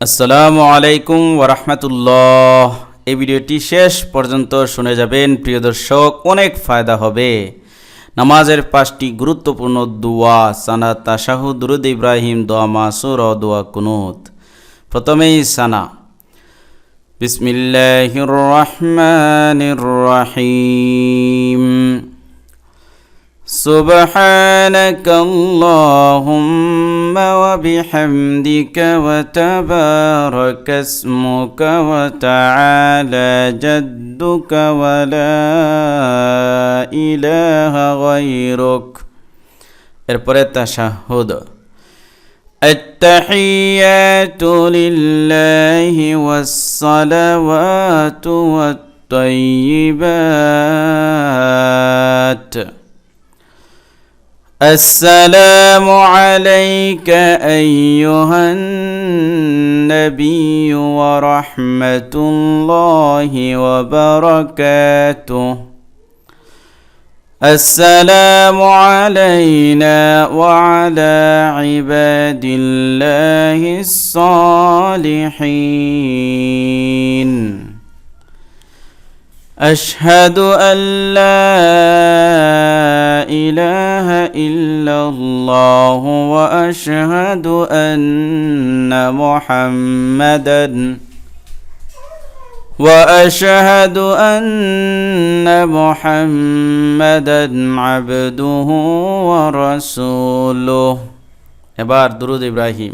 আসসালামু আলাইকুম ওরহমতুল্লাহ এই ভিডিওটি শেষ পর্যন্ত শুনে যাবেন, প্রিয় দর্শক, অনেক ফায়দা হবে। নামাজের পাঁচটি গুরুত্বপূর্ণ দোয়া, সানা তাশাহু দুরুদ ইব্রাহিম, দোয়া মাসুর দোয়া কুনুত। প্রথমেই সানা। বিসমিল্লাহির রহমানির রহিম। سبحانك اللهم وبحمدك وتبارك اسمك وتعالى جدك ولا إله غيرك এরপরে তাশাহুদ التحيات لله والصلوات والطيبات السلام عليك أيها النبي ورحمة الله وبركاته. السلام علينا وعلى عباد الله الصالحين. أشهد أن لا إله إلا الله وأشهد أن محمدا وأشهد أن محمدا عبده ورسوله এবার দুরুদ ইব্রাহিম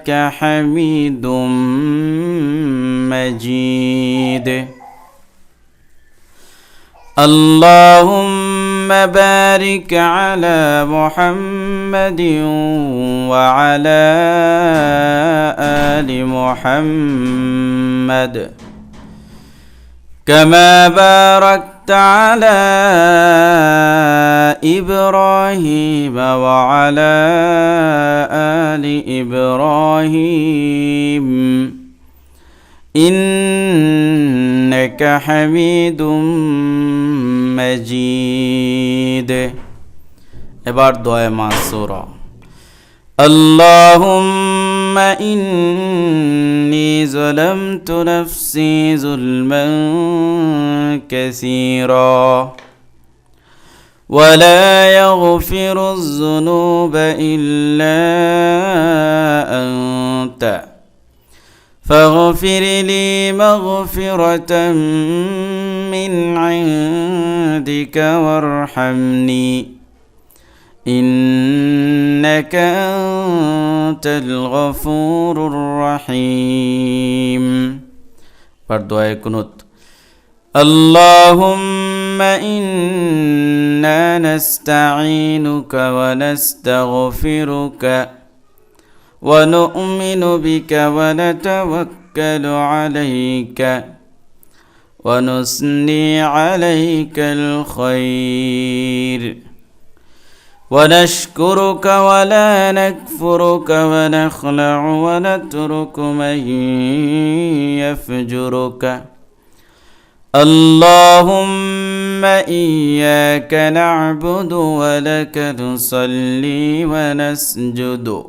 إنك حميد مجيد. اللهم بارك على محمد وعلى آل محمد كما باركت على إبراهيم وعلى آل إبراهيم إنك حميد مجيد এবার দোয়া মাসুরা اللهم إني ظلمت نفسي ظلما كثيرا. ولا يغفر الذنوب إلا أنت. فاغفر لي مغفرة من عندك وارحمني. إنك أنت الغفور الرحيم. بردعاء كنت اللهم إنا نستعينك ونستغفرك ونؤمن بك ونتوكل عليك ونثني عليك الخير. ونشكرك ولا نكفرك ونخلع ونترك من يفجرك. اللهم إياك نعبد ولك نصلي ونسجد.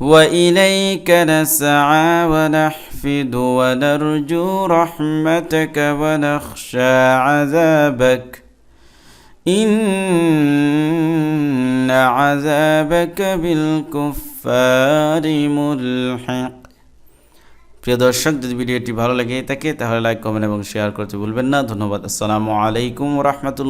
وإليك نسعى ونحفد ونرجو رحمتك ونخشى عذابك. إن عذابك بالكفار ملحق প্রিয় দর্শক যদি ভিডিওটি ভালো লাগে থাকে তাহলে লাইক কমেন্ট এবং শেয়ার করতে ভুলবেন না ধন্যবাদ আসসালামু আলাইকুম রহমতুল্লাহ